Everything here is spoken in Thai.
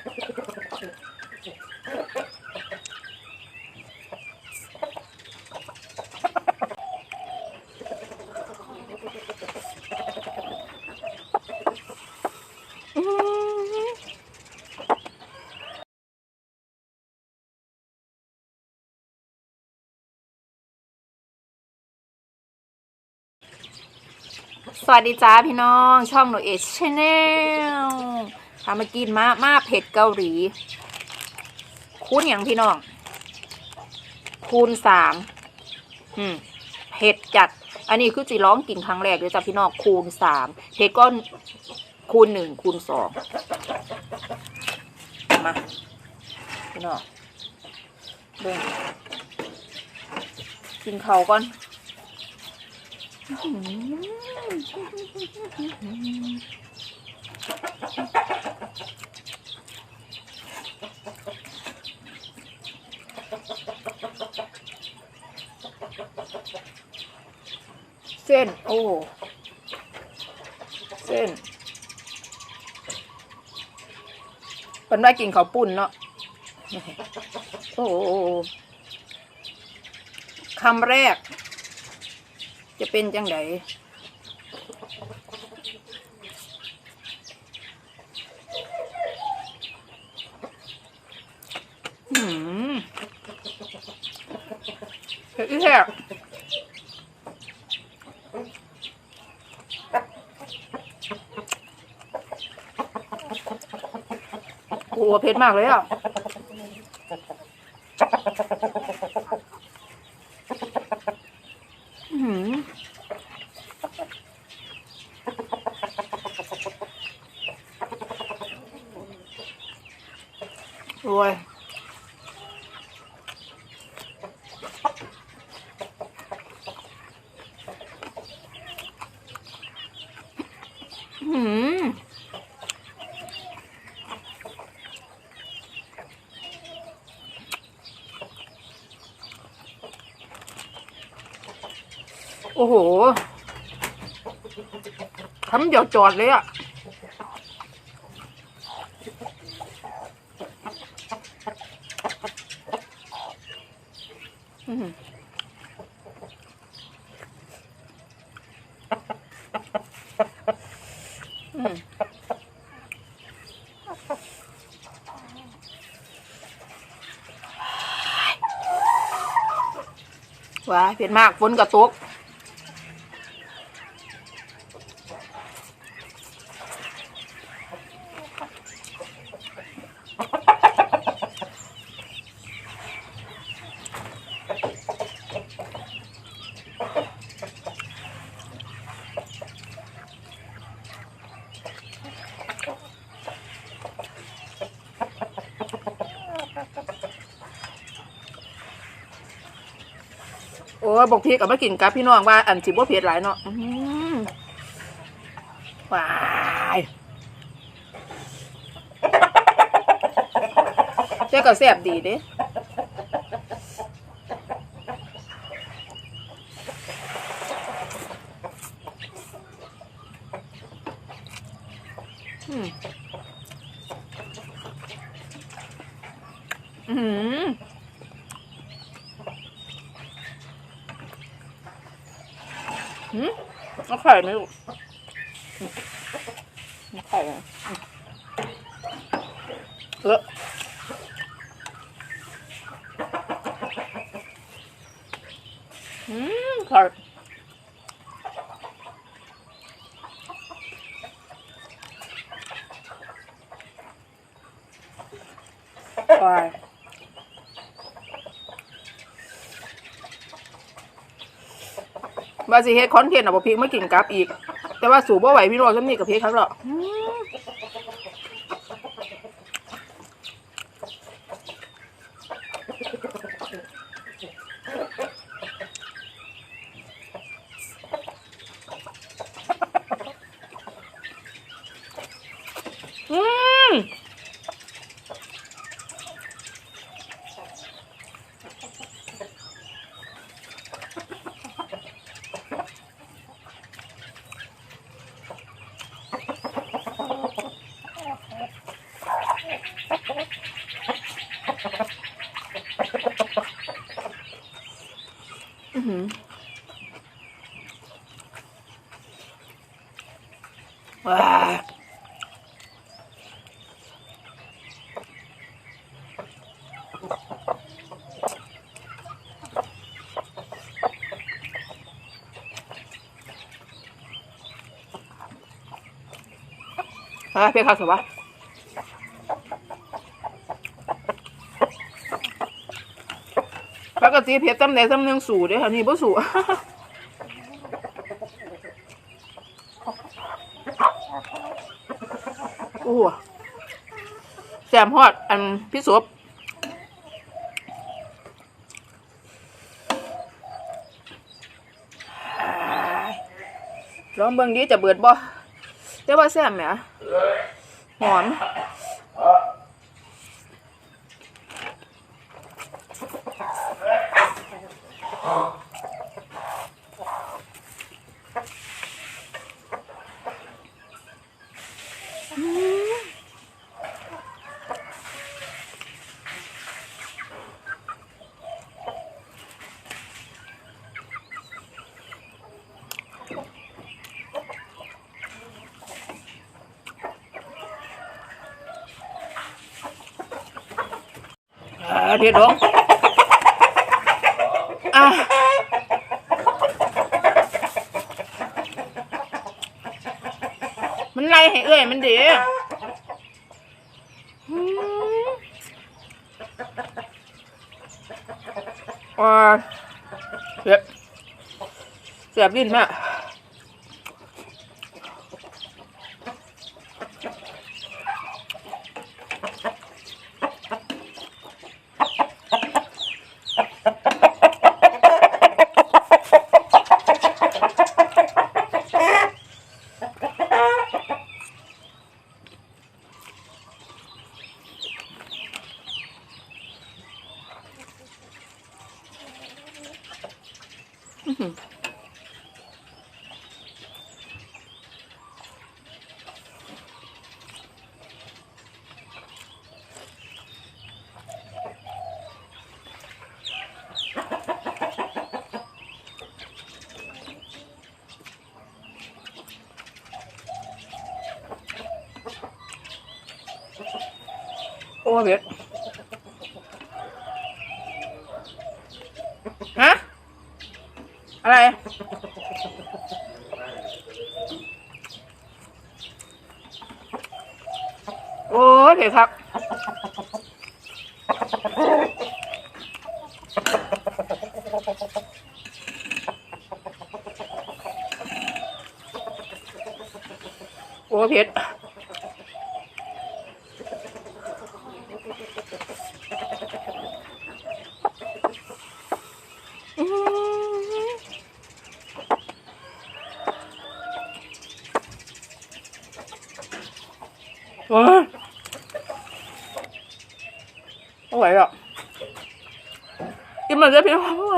สวัสดีจ้าพี่น้อง ช่องหนูเอชชแนล ทำมากินมามาเผ็ดเกาหลี คูณอย่างพี่น้อง คูณสามอืมเผ็ดจัด อันนี้คือจีร้องกินครั้งแรกเลยจ้ะพี่น้องคูณสามเผ็ดก็คูณหนึ่งคูณสองมาพี่น้องเบิ่งกินเขาก่อนอ เส้น โอ้ เส้นเป็นว่ากินเขาวปุ่นเนาะ โอ้คำแรก จะเป็นจังไดหืมเผ็ดอีแท้โอ้เผ็ดมากเลยอะอื้อหือโอ้ยอื้อหือ โอ้โหทำเดี๋ยวจอดเลยอะ ว้ายเผ็ดมากฝนกระตก โอ้ยบอกพีกับมากินกับพี่น้องว่าอันสิบ่เผ็ดหลายเนาะอื้อหือว้ายเจ้าก็แซ่บดีเด้อืมอืม หืมเอาไข่ไหมลูกไข่ไหมอืมเลอะอืมไข่ไข่ ว่าสิเฮ็ดคอนเทนต์เอาบ่พริกมากินกับอีก แต่ว่าสูบบ่ไหวพี่น้องซำนี่กับพริกครับเนาะอื อะเพียงข้าวสวะปกติเพียรตำแหน่งตำแหน่งสู่เด้อค่ะนี่บ่สู โอ้โหแซมฮอด อันพี่สวบลองเบิ่งดีจะเบิดบ่แต่ว่าแซมแหมหอมอาเด็ดดอกอะมันไล่ให้เอ้ยมันดีอ่าเสียบเสียบลิ้นม่อื้อ หือโอ้เบ็ดฮะ อะไร โอ้ยเผ็ดครับ โอ้เผ็ด โอ้ยไม่ไหวหรอกกินหมดเลยพี่น้อไม่ไหว